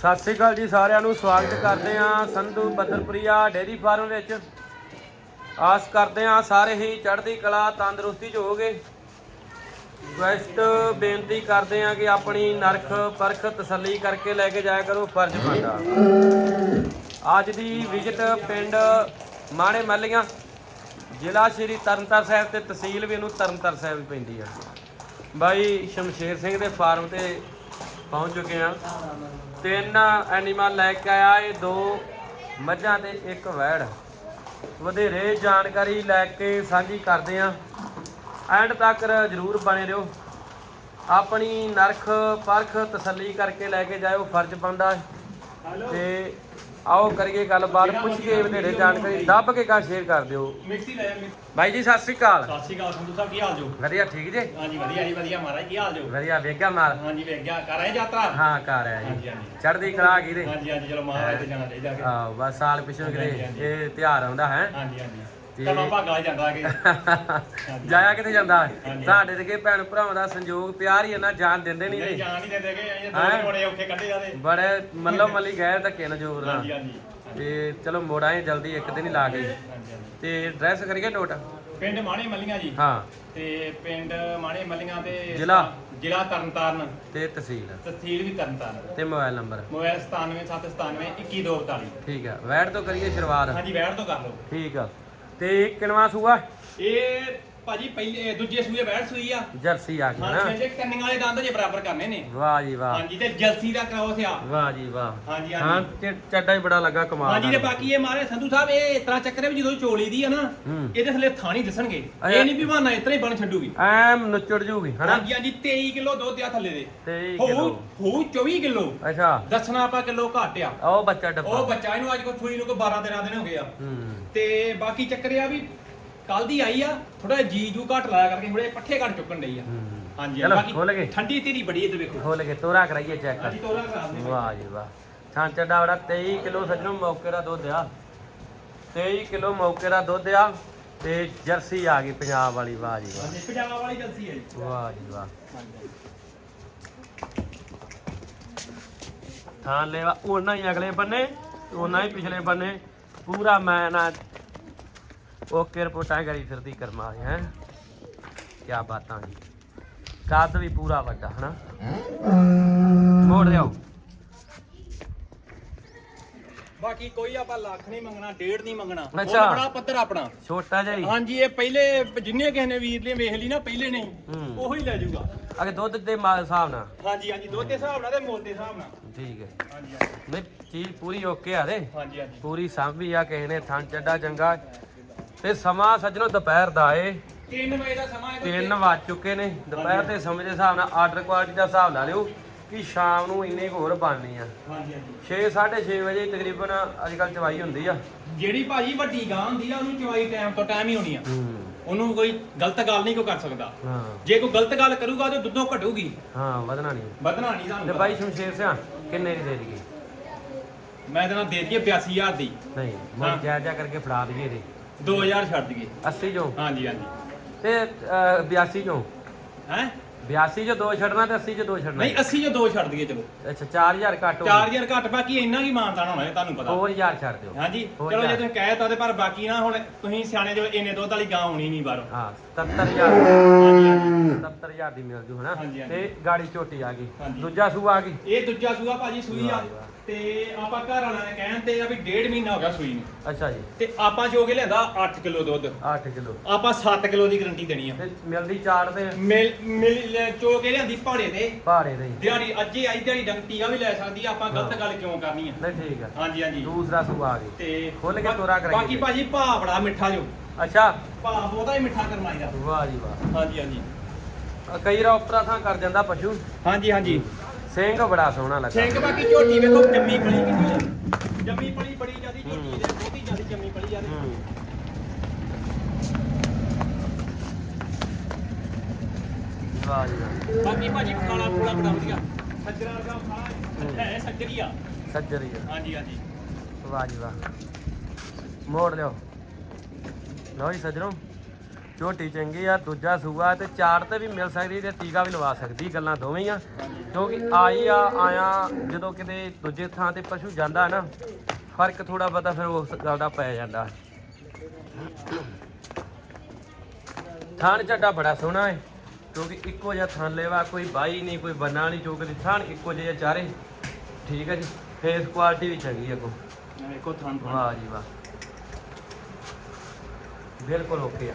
ਸਤਿ ਸ੍ਰੀ ਅਕਾਲ ਜੀ ਸਾਰਿਆਂ ਨੂੰ, ਸਵਾਗਤ ਕਰਦੇ ਹਾਂ ਸੰਧੂ ਬੱਦਰਪੁਰੀਆ ਡੇਰੀ ਫਾਰਮ ਵਿੱਚ। ਆਸ ਕਰਦੇ ਹਾਂ ਸਾਰੇ ਹੀ ਚੜ੍ਹਦੀ ਕਲਾ, ਤੰਦਰੁਸਤੀ 'ਚ ਹੋਗੇ ਰਿਕੁਐਸਟ ਬੇਨਤੀ ਕਰਦੇ ਹਾਂ ਕਿ ਆਪਣੀ ਨਰਖ ਪਰਖ ਤਸੱਲੀ ਕਰਕੇ ਲੈ ਕੇ ਜਾਇਆ ਕਰੋ ਫਰਜ਼ ਬਣਦਾ। ਅੱਜ ਦੀ ਵਿਜ਼ਿਟ ਪਿੰਡ ਮਾਣੇ ਮੱਲੀਆਂ, ਜ਼ਿਲ੍ਹਾ ਸ਼੍ਰੀ ਤਰਨਤਾਰਨ ਸਾਹਿਬ ਤੇ ਤਹਿਸੀਲ ਵੀ ਇਹਨੂੰ ਤਰਨਤਾਰਨ ਸਾਹਿਬ ਪੈਂਦੀ ਆ। ਬਾਈ ਸ਼ਮਸ਼ੇਰ ਸਿੰਘ ਦੇ ਫਾਰਮ ਤੇ ਪਹੁੰਚ ਚੁੱਕੇ ਆ ਤਿੰਨ ਐਨੀਮਲ ਲੈ ਕੇ ਆਇਆ, ਇਹ ਦੋ ਮੱਝਾਂ ਤੇ ਇੱਕ ਵੈੜ। ਵਧੇਰੇ ਜਾਣਕਾਰੀ ਲੈ ਕੇ ਸਾਂਝੀ ਕਰਦੇ ਆ ਐਂਡ ਤੱਕ ਜਰੂਰ ਬਣੇ ਰਹੋ। ਆਪਣੀ ਨਰਖ, ਪਰਖ ਤਸੱਲੀ ਕਰਕੇ ਲੈ ਕੇ ਜਾਇਓ, ਫਰਜ਼ ਬਣਦਾ ਹੈ। ਤੇ ਆਓ ਕਰੀਏ ਗੱਲਬਾਤ ਪੁੱਛ ਕੇ ਵਧੇਰੇ ਜਾਣਕਾਰੀ ਦੱਬ ਕੇ ਕਾ ਸ਼ੇਅਰ ਕਰ ਦਿਓ। ਮਿਕਸੀ ਲੈ ਬਾਈ ਜੀ ਸਤਿ ਸ੍ਰੀ ਅਕਾਲ। ਸਤਿ ਸ਼੍ਰੀ ਅਕਾਲ ਸੰਧੂ ਸਾਹਿਬ ਕੀ ਹਾਲ ਜੋ ਵਧੀਆ ਠੀਕ ਜੇ? ਹਾਂਜੀ ਵਧੀਆ ਜੀ ਵਧੀਆ। ਮਹਾਰਾਜ ਕੀ ਹਾਲ ਜੋ ਵਧੀਆ ਵੇਖਿਆ ਮਾਰ ਹਾਂਜੀ ਵੇਖ ਗਿਆ ਕਰ ਆਏ ਯਾਤਰਾ? ਹਾਂ ਕਰ ਹਾਂਜੀ ਜੀ ਚੜ੍ਹਦੀ ਕਲਾ ਕੀ ਦੇ ਹਾਂਜੀ ਹਾਂਜੀ ਚਲੋ ਮਹਾਰਾਜ ਤੇ ਜਾਣਾ ਚਾਹੀਦਾ ਆਹ ਬਸ ਸਾਲ ਪਿਛੋਂ ਕਿਤੇ। ਇਹ ਤਿਉਹਾਰ ਆਉਂਦਾ ਹੈ? ਹਾਂਜੀ ਹਾਂਜੀ। ਤੇ- ਕਮਾ ਭਾਗਾ ਜਾਂਦਾ ਕਿ। ਜਾਇਆ ਕਿਤੇ ਜਾਂਦਾ। ਤੁਹਾਡੇ ਤੇ ਭੈਣ ਭਰਾਵਾਂ ਦਾ ਸੰਯੋਗ ਪਿਆਰ ਹੀ ਇਹਨਾਂ ਜਾਨ ਦਿੰਦੇ ਨਹੀਂ ਨਹੀਂ ਜਾਣ ਨਹੀਂ ਦਿੰਦੇ ਕਿ ਇਹ ਦੋ ਹੈਂ? ਦਿਨ ਬੜੇ ਔਖੇ ਕੱਢੇ ਜਾਂਦੇ। ਬੜੇ ਮੱਲੋ ਮੱਲੀ ਗਏ ਧੱਕੇ ਨਾਲ ਜ਼ੋਰ ਨਾਲ। ਹਾਂਜੀ ਤੇ ਚਲੋ ਮੋੜਾਂ ਜਲਦੀ ਇੱਕ ਦਿਨ ਹੀ ਲਾ ਗਏ ਹਾਂਜੀ ਹਾਂਜੀ। ਤੇ ਡਰੈਸ ਕਰੀਏ ਨੋਟ? ਪਿੰਡ ਮਾਣੇ ਮੱਲੀਆਂ ਜੀ। ਹਾਂ। ਤੇ ਪਿੰਡ ਮਾਣੇ ਮੱਲੀਆਂ ਤੇ ਜ਼ਿਲ੍ਹਾ? ਜ਼ਿਲ੍ਹਾ ਤਰਨਤਾਰਨ। ਤੇ ਤਹਿਸੀਲ? ਤਹਿਸੀਲ ਵੀ ਤਰਨਤਾਰਨ। ਤੇ ਮੋਬਾਈਲ ਨੰਬਰ? ਮੋਬਾਈਲ 9797 21242 ਠੀਕ ਆ ਵੈਟ ਤੋਂ ਕਰੀਏ ਸ਼ੁਰੂਆਤ। ਹਾਂਜੀ ਬੈਠ ਤੋਂ ਕਰ ਲਓ। ਠੀਕ ਆ। ਤੇ ਕਿਨਵਾ ਸੂਆ? ਇਹ ਭਾਜੀ ਪਹਿਲੇ ਦੂਜੇ ਸੂਏ ਬੈਠ ਸੂਈ ਆ। ਜਰਸੀ ਆ ਗਈ ਹਾਂਜੀ ਨਾ। ਹਾਂਜੀ ਕੰਨੀਆਂ ਵਾਲੇ ਦੰਦ ਜੇ ਬਰਾਬਰ ਕਰਨੇ ਨੇ। ਵਾਹ ਜੀ ਵਾਹ। ਹਾਂਜੀ ਤੇ ਜਲਸੀ ਦਾ ਕ੍ਰੋਸ ਆ ਵਾਹ ਜੀ ਵਾਹ। ਹਾਂਜੀ ਹਾਂ ਹਾਂਜੀ ਚ- ਚੱਡਾ ਹੀ ਬੜਾ ਲੱਗਾ ਕਮਾਲ ਹਾਂਜੀ ਤੇ ਦਾ। ਬਾਕੀ ਇਹ ਮਾਰੇ ਸੰਧੂ ਸਾਹਿਬ ਇਹ ਇਤਰਾ ਚੱਕਰੇ ਵੀ ਜਦੋਂ ਚੋਲੀ ਦੀ ਆ ਨਾ ਹੂੰ। ਇਹਦੇ ਥੱਲੇ ਥਾਣੀ ਦਿਸਣਗੇ। ਇਹ ਨਹੀਂ ਵੀ ਬਹਾਨਾ ਇਤਰਾ ਹੀ ਬਣ ਛੱਡੂਗੀ। ਐਮ ਨੁੱਚੜ ਜੂਗੀ ਹਨਾ? ਹਾਂਜੀ ਹਾਂਜੀ 23 ਕਿਲੋ ਦੁੱਧ ਆ ਥੱਲੇ ਦੇ। 23 ਹੋਊ ਕਿਲੋ। ਹੋਊ 24 ਕਿਲੋ। ਅੱਛਾ। ਦੱਸਣਾ ਆਪਾਂ ਕਿਲੋ ਘੱਟ ਆ। ਉਹ ਬੱਚਾ ਡੱਬਾ। ਉਹ ਬੱਚਾ ਇਹਨੂੰ ਅੱਜ ਕੋ ਸੂਈ ਨੂੰ ਕੋ 12 13 ਦਿਨ ਹੋ ਗਏ ਆ। ਹੂੰ। ਤੇ ਬਾਕੀ ਚੱਕਰ ਆ ਵੀ ਕੱਲ ਦੀ ਆਈ ਆ ਥੋੜਾ ਜੀ ਜੂ ਘੱਟ ਲਾਇਆ ਕਰਕੇ ਥੋੜੇ ਪੱਠੇ ਘੱਟ ਚੁੱਕਣ ਡਈ ਆ। ਹੂੰ। ਹਾਂਜੀ ਚਲੋ, ਬਾਕੀ ਖੁੱਲ ਗਏ। ਠੰਡੀ ਤੇਰੀ ਬੜੀ ਇਹ ਤੇ ਵੇਖੋ। ਖੋਲ ਕੇ ਤੋਰਾ ਕਰਾਈਏ ਚੈੱਕ ਹਾਂਜੀ ਤੋਰਾ ਵਾਹ ਜੀ ਵਾਹ। ਛਾਂ ਚੱਡਾ ਬੜਾ 23 ਕਿਲੋ ਸੱਜਣੋਂ ਮੌਕੇ ਦਾ ਦੁੱਧ ਆ। 23 ਕਿਲੋ ਮੌਕੇ ਦਾ ਦੁੱਧ ਆ ਤੇ ਜਰਸੀ ਆ ਗਈ ਪੰਜਾਬ ਵਾਲੀ ਵਾਹ ਜੀ ਹਾਂਜੀ ਪਜਾਮਾ ਵਾਲੀ ਜਲਸੀ ਹੈ ਜੀ। ਵਾਹ ਵਾਹ ਜੀ ਵਾਹ। ਹਾਂਜੀ। ਥਾਂ ਲੈਵਾ ਉਹਨਾਂ ਹੀ ਅਗਲੇ ਬੰਨੇ ਉਹਨਾਂ ਹੀ ਪਿਛਲੇ ਬੰਨੇ। ਪੂਰਾ ਮੈਂ ਨਾ ਓਕੇ ਰਿਪੋਰਟਾਂ ਕਰੀ ਫਿਰਦੀ ਕਰਮਾ ਹੈ? ਕੀ ਬਾਤਾਂ ਜੀ। ਕੱਦ ਵੀ ਪੂਰਾ ਵੱਡਾ ਹਨਾ? ਮੋੜ ਲਿਆਓ। ਬਾਕੀ ਕੋਈ ਆਪਾਂ ਲੱਖ ਨਹੀਂ ਮੰਗਣਾ ਡੇਢ ਨਹੀਂ ਮੰਗਣਾ। ਉਹ ਅੱਛਾ। ਬੜਾ ਪੱਧਰ ਆਪਣਾ। ਛੋਟਾ ਜਿਹਾ ਹੀ ਹਾਂਜੀ ਇਹ ਪਹਿਲੇ ਜਿੰਨੇ ਕਿਸੇ ਨੇ ਵੀਰ ਨੇ ਵੇਖ ਲਈ ਨਾ ਪਹਿਲੇ ਨਹੀਂ ਹੂੰ। ਉਹੀ ਲੈ ਜਾਊਗਾ। ਅਗੇ ਦੁੱਧ ਦੇ ਮਾ- ਹਿਸਾਬ ਨਾਲ। ਹਾਂਜੀ ਹਾਂਜੀ ਦੁੱਧ ਦੇ ਹਿਸਾਬ ਨਾਲ ਤੇ ਮੁੱਲ ਦੇ ਹਿਸਾਬ ਨਾਲ। ਠੀਕ ਹੈ। ਹਾਂਜੀ ਹਾਂਜੀ। ਨਹੀਂ ਚੀਜ਼ ਪੂਰੀ ਓਕੇ ਆ ਦੇ। ਹਾਂਜੀ ਹਾਂਜੀ। ਪੂਰੀ ਸਾਂਭੀ ਆ ਕਿਸੇ ਨੇ ਥਣ ਚੱਡਾ ਚੰਗਾ। ਤੇ ਸਮਾਂ ਸੱਜਣੋ ਦੁਪਹਿਰ ਦਾ ਏ। 3 ਵਜੇ ਦਾ ਸਮਾਂ ਹੈ 3 ਵੱਜ ਚੁੱਕੇ ਨੇ। ਦੁਪਹਿਰ ਦੇ ਸਮੇਂ ਦੇ ਹਿਸਾਬ ਨਾਲ ਆਰਡਰ ਕੁਆਲਿਟੀ ਦਾ ਹਿਸਾਬ ਲਾ ਲਿਓ ਕਿ ਸ਼ਾਮ ਨੂੰ ਇੰਨੇ ਕੁ ਹੋਰ ਬਣਨੀ ਆ। ਹਾਂਜੀ ਹਾਂਜੀ। 6 6:30 ਵਜੇ ਤਕਰੀਬਨ ਅੱਜ ਕੱਲ ਚਵਾਈ ਹੁੰਦੀ ਆ। ਜਿਹੜੀ ਭਾਜੀ ਵੱਡੀ ਗਾਂ ਹੁੰਦੀ ਆ ਉਹਨੂੰ ਚਵਾਈ ਟਾਈਮ ਤੋਂ ਟਾਈਮ ਹੀ ਹੋਣੀ ਆ। ਉਹਨੂੰ ਕੋਈ ਗਲਤ ਗੱਲ ਨਹੀਂ ਕੋਈ ਕਰ ਸਕਦਾ। ਹਾਂ। ਜੇ ਕੋਈ ਗਲਤ ਗੱਲ ਕਰੂਗਾ ਤੇ ਦੁੱਧੋਂ ਘਟੂਗੀ। ਹਾਂ ਵਧਣਾ ਨਹੀਂ। ਵਧਣਾ ਨਹੀਂ ਤੇ ਸਾਨੂੰ ਬਾਈ ਸ਼ਮਸ਼ੇਰ ਸਿਆ ਕਿੰਨੇ ਦੀ ਦੇ ਦਈਏ? ਮੈਂ ਇਹਦੇ ਨਾਲ ਦੇ ਦਈਏ 82000 ਦੀ। ਨਹੀਂ। ਮੈਂ ਜਾ ਜਾ ਕਰਕੇ ਫੜਾ ਦਈਏ ਦੇ 2000 ਛੱਡ ਦਈਏ। 80 ਚੋਂ? ਹਾਂਜੀ ਹਾਂਜੀ। ਤੇ ਅਹ, 82 ਚੋਂ? ਹੈ? 82 ਚੋਂ ਦੋ ਛੱਡਣਾ ਤੇ 80 ਚੋਂ ਦੋ ਛੱਡਣਾ। ਨਹੀਂ 80 ਜੋ ਦੋ ਛੱਡ ਦਈਏ ਚਲੋ। ਅੱਛਾ 4000 ਘੱਟ ਹੋ 4000 ਘੱਟ ਬਾਕੀ ਇੰਨਾ ਕੀ ਮਾਨਤਾਨ ਹੋਣਾ ਇਹ ਤੁਹਾਨੂੰ ਪਤਾ। 4000 ਛੱਡ ਦਿਓ। ਹਾਂਜੀ ਹੋਰ ਚਲੋ ਜੇ ਕਿਆ? ਤੁਸੀਂ ਕਹਿ ਤਾ ਤੇ ਪਰ ਬਾਕੀ ਨਾ ਹੁਣ ਤੁਸੀਂ ਸਿਆਣੇ ਜੋ ਇੰਨੇ ਦੁੱਧ ਵਾਲੀ ਗਾਂ ਹੋਣੀ ਨਹੀਂ ਬਾਹਰੋਂ। ਹਾਂ 77000 ਹਾਂਜੀ ਹਾਂਜੀ। 77000 ਦੀ ਮਿਲ ਜੂ ਹਨਾ? ਹਾਂਜੀ, ਹਾਂਜੀ। ਤੇ ਗਾੜੀ ਝੋਟੀ ਆ ਗਈ। ਦੂਜਾ ਸੂ ਆ ਗਈ। ਇਹ ਦੂਜਾ ਸੂਆ ਭਾਜੀ ਸੂਈ ਆ। ਵਾਹ ਜੀ ਵਾਹ। ਤੇ ਆਪਾਂ ਘਰ ਵਾਲਿਆਂ ਨੇ ਕਹਿਣ ਤੇ ਆ ਵੀ ਡੇਢ ਮਹੀਨਾ ਹੋ ਗਿਆ ਸੂਈ ਨੂੰ। ਅੱਛਾ ਜੀ। ਤੇ ਆਪਾਂ ਜੋ ਕੇ ਲਿਆਂਦਾ 8 ਕਿਲੋ ਦੁੱਧ। 8 ਕਿਲੋ। ਆਪਾਂ 7 ਕਿਲੋ ਦੀ ਗਰੰਟੀ ਦੇਣੀ ਆ। ਤੇ ਮਿਲਦੀ ਚਾੜ ਤੇ। ਮਿਲ ਮਿਲ ਚੋ ਕੇ ਲਿਆਂਦੀ ਪਹਾੜੇ ਤੇ। ਦੇ ਹੀ। ਦਿਹਾੜੀ ਅੱਜੇ ਆਈ ਦਿਹਾੜੀ ਡੰਗਟੀਆ ਵੀ ਲੈ ਸਕਦੀ ਆ ਆਪਾਂ ਗਲਤ ਗੱਲ ਕਿਉਂ ਕਰਨੀ ਆ? ਨਹੀਂ ਠੀਕ ਆ। ਹਾਂਜੀ ਹਾਂਜੀ। ਦੂਸਰਾ ਸੂ ਆ ਗਈ ਤੇ ਖੁੱਲ ਕੇ ਤੋਰਾ ਕਰਾਈਏ ਬਾਕੀ ਭਾਜੀ ਭਾ ਬੜਾ ਮਿੱਠਾ ਜੋ। ਅੱਛਾ। ਭਾ ਬਹੁਤਾ ਹੀ ਮਿੱਠਾ ਕਰਮਾਈ ਦਾ। ਵਾਹ ਜੀ ਵਾਹ। ਹਾਂਜੀ ਹਾਂਜੀ। ਕਈ ਰਾ ਉਪਰਾ ਥਾਂ ਕਰ ਜਾਂਦਾ ਪਸ਼ੂ। ਹਾਂਜੀ ਹਾਂਜੀ। ਸਿੰਘ ਬੜਾ ਸੋਹਣਾ ਲੱਗਾ। ਸਿੰਘ ਬਾਕੀ ਝੋਟੀ ਵੇਖੋ ਜੰਮੀ ਪਲੀ ਕਿੰਨੀ ਆ। ਜੰਮੀ ਪਲੀ ਬੜੀ ਜਿਆਦੀ ਝੋਟੀ ਦੇ ਬਹੁਤੀ ਜਿਆਦੀ ਜੰਮੀ ਪਲੀ ਜਿਆਦੀ ਹੂੰ। ਵਾਹ ਜੀ ਵਾਹ। ਬਾਕੀ ਭਾਜੀ ਖਾਣਾ ਪੂਰਾ ਬੜਾ ਵਧੀਆ। ਸੱਜਰਾ ਵਰਗਾ ਖਾ ਹੈ। ਸੱਜਰੀ ਆ। ਸੱਜਰੀ ਆ। ਹਾਂਜੀ ਹਾਂਜੀ। ਵਾਹ ਜੀ ਵਾਹ। ਮੋੜ ਲਿਓ। ਲਓ ਜੀ ਸੱਜਣੋ ਝੋਟੀ ਚੰਗੀ ਆ ਦੂਜਾ ਸੂਆ ਤੇ ਚਾਰ ਤੇ ਵੀ ਮਿਲ ਸਕਦੀ ਤੇ ਟੀਕਾ ਵੀ ਲਵਾ ਸਕਦੀ ਗੱਲਾਂ ਦੋਵੇਂ ਹੀ ਆ। ਕਿਉਂਕਿ ਆਈ ਆ ਆਇਆ ਜਦੋਂ ਕਿਤੇ ਦੂਜੇ ਥਾਂ ਤੇ ਪਸ਼ੂ ਜਾਂਦਾ ਨਾ ਫ਼ਰਕ ਥੋੜਾ ਬਹੁਤਾ ਫਿਰ ਉਸ ਗੱਲ ਦਾ ਪੈ ਜਾਂਦਾ। ਥਾਣ ਝੱਡਾ ਬੜਾ ਸੋਹਣਾ ਹੈ ਕਿਉਂਕਿ ਇੱਕੋ ਜਿਹਾ ਥਾਂ ਲੈਵਾ ਕੋਈ ਬਾਈ ਨਹੀਂ ਕੋਈ ਬੰਨਾ ਨਹੀਂ ਚੋਕਦੀ ਥਾਣ ਇੱਕੋ ਜਿਹਾ ਚਾਰੇ। ਠੀਕ ਹੈ ਜੀ ਫੇਸ ਕੁਆਲਿਟੀ ਵੀ ਚੰਗੀ ਹੈ ਕੋ ਵੇਖੋ ਥਣ ਵਾਹ ਜੀ ਵਾਹ। ਬਿਲਕੁਲ ਓਕੇ ਆ।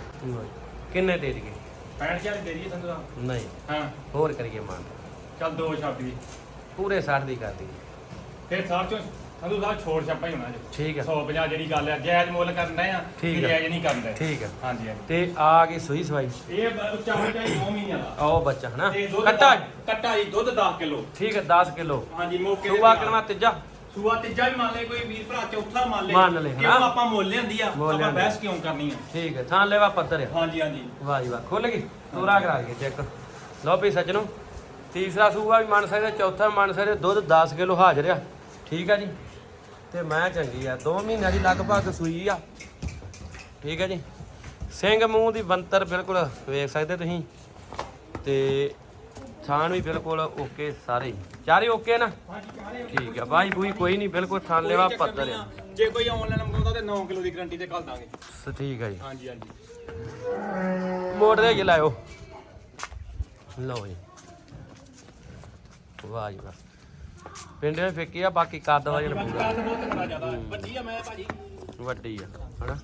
ਕਿੰਨੇ ਦੇ ਦਈਏ? 65000 ਦੇ ਦਈਏ ਸਾਹਿਬ ਨਹੀਂ। ਹਾਂ। ਹੋਰ ਕਰੀਏ ਮਾਨ। ਚੱਲ ਦੋ ਛਾਪੀ ਪੂਰੇ 60 ਦੀ ਕਰ ਦਈਏ ਫਿਰ ਸਾਰ ਚੋਂ ਸੰਧੂ ਸਾਹਿਬ ਛੋੜ ਛਾਪਾ ਹੀ ਹੋਣਾ ਜੀ। ਠੀਕ ਹੈ 150 ਜਿਹੜੀ ਗੱਲ ਹੈ ਜਾਇਜ਼ ਮੁੱਲ ਕਰਨ ਆ ਠੀਕ ਹੈ। ਜਾਇਜ਼ ਨਹੀਂ ਕਰਨ ਠੀਕ ਹੈ ਹਾਂਜੀ ਹਾਂਜੀ। ਤੇ ਆ ਗਈ ਸੂਈ ਸਵਾਈ। ਇਹ ਬ- ਉੱਚਾ ਹੋ ਚਾਹੀ 9 ਮਹੀਨਿਆਂ ਦਾ। ਆਓ ਬੱਚਾ ਹਨਾ। ਤੇ ਦੁੱਧ ਕੱਟਾ। ਦਸ- ਕੱਟਾ ਜੀ ਦੁੱਧ 10 ਕਿਲੋ। ਠੀਕ ਹੈ 10 ਕਿਲੋ। ਹਾਂਜੀ ਮੌਕੇ ਤੇ ਸੂਆ ਤਿਆਰ। ਕਿਨਵਾ ਤੀਜਾ। ਸੂਆ ਤੀਜਾ ਵੀ ਮੰਨ ਲੈ ਕੋਈ ਵੀਰ ਭਰਾ ਚੌਥਾ ਮੰਨ ਲੈ ਮੰਨ ਲਏ, ਕਿਉਂ ਹਨਾ? ਆਪਾਂ ਮੁੱਲ ਲਿਆਂਦੀ ਆ ਮੁੱਲ ਆਪਾਂ ਲਿਆਂਦੀ। ਬਹਿਸ ਕਿਉਂ ਕਰਨੀ ਆ? ਠੀਕ ਹੈ ਥਾਂ ਲੈਵਾ ਪੱਧਰ ਆ। ਹਾਂਜੀ ਹਾਂਜੀ। ਵਾਹ ਜੀ ਵਾਹ ਖੁੱਲ ਗਈ। ਤੋਰਾ ਕਰਾ ਕੇ ਚੈੱਕ। ਲਓ ਵੀ ਸੱਜਣੋ ਤੀਸਰਾ ਸੂਆ ਵੀ ਮੰਨ ਸਕਦੇ ਚੌਥਾ ਵੀ ਮੰਨ ਸਕਦੇ ਦੁੱਧ 10 ਕਿਲੋ ਹਾਜ਼ਰ ਆ। ਠੀਕ ਆ ਜੀ? ਤੇ ਮੈਂ ਚੰਗੀ ਆ 2 ਮਹੀਨਿਆਂ ਦੀ ਲਗਭਗ ਸੂਈ ਆ। ਠੀਕ ਹੈ ਜੀ? ਸਿੰਘ ਮੂੰਹ ਦੀ ਬੰਤਰ ਬਿਲਕੁਲ ਵੇਖ ਸਕਦੇ ਤੁਸੀਂ। ਤੇ ਥਾਣ ਵੀ ਬਿਲਕੁਲ ਓਕੇ ਸਾਰੇ। ਚਾਰੇ ਓਕੇ ਨਾ? ਠੀਕ ਆ ਬਾਈ ਬੂਈ ਕੋਈ ਨਹੀਂ ਬਿਲਕੁਲ ਥਾਂ ਲੈਵਾ ਪੱਧਰ ਆ। ਜੇ ਕੋਈ ਆਨਲਾਈਨ ਮੰਗਾਉਂਦਾ ਤੇ 9 ਕਿਲੋ ਦੀ ਗਾਰੰਟੀ ਤੇ ਕੱਲ ਦਾਂਗੇ। ਸ- ਠੀਕ ਆ ਜੀ। ਹਾਂਜੀ ਹਾਂਜੀ। ਮੋੜ ਦੇ ਕੇ ਲਾਇਓ। ਲਓ ਜੀ। ਵਾਹ ਜੀ ਵਾਹ ਪਿੰਡ ਵਿੱਚ ਫਿੱਕੀ ਆ ਬਾਕੀ ਕੱਦ ਪੂਰਾ। ਕੱਦ ਬਹੁਤ ਤਕੜਾ ਜ਼ਿਆਦਾ। ਵੱਡੀ ਆ ਮੈਂ ਭਾਜੀ। ਵੱਡੀ ਆ ਹਨਾ?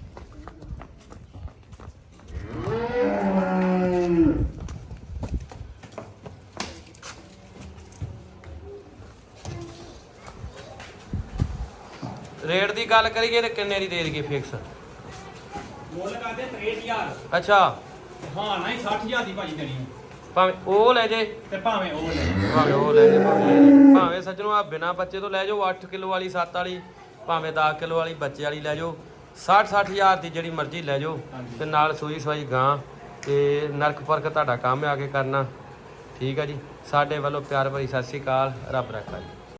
ਰੇਟ ਦੀ ਗੱਲ ਕਰੀਏ ਤੇ ਕਿੰਨੇ ਦੀ ਦੇ ਦਈਏ ਫਿਕਸ ਮੁੱਲ ਕਰਦੇ 63000 ਅੱਛਾ। ਹਾਂ ਨਹੀਂ 60000 ਦੀ ਭਾਜੀ ਦੇਣੀ। ਭਾਵੇਂ ਉਹ ਲੈ ਜੇ। ਤੇ ਭਾਵੇਂ ਉਹ ਲੈ ਭਾਵੇਂ ਉਹ ਲੈ ਜੇ ਭਾਵੇਂ ਲੈ ਜੇ। ਭਾਵੇਂ ਸੱਜਣੋ ਆ ਬਿਨਾ ਬੱਚੇ ਤੋਂ ਲੈ ਜਾਓ 8 ਕਿਲੋ ਵਾਲੀ 7 ਵਾਲੀ ਭਾਵੇਂ 10 ਕਿਲੋ ਵਾਲੀ ਬੱਚੇ ਵਾਲੀ ਲੈ ਜਾਓ। 60 60 ਹਜ਼ਾਰ ਦੀ ਜਿਹੜੀ ਮਰਜ਼ੀ ਲੈ ਜਾਓ ਹਾਂਜੀ। ਤੇ ਨਾਲ ਸੂਈ ਸਵਾਈ ਗਾਂ ਤੇ ਨਰਕ ਫ਼ਰਕ ਤੁਹਾਡਾ ਕੰਮ ਆ ਕੇ ਕਰਨਾ। ਠੀਕ ਆ ਜੀ। ਸਾਡੇ ਵੱਲੋਂ ਪਿਆਰ ਭਰੀ ਸਤਿ ਸ਼੍ਰੀ ਅਕਾਲ। ਰੱਬ ਰੱਖਾ ਜੀ।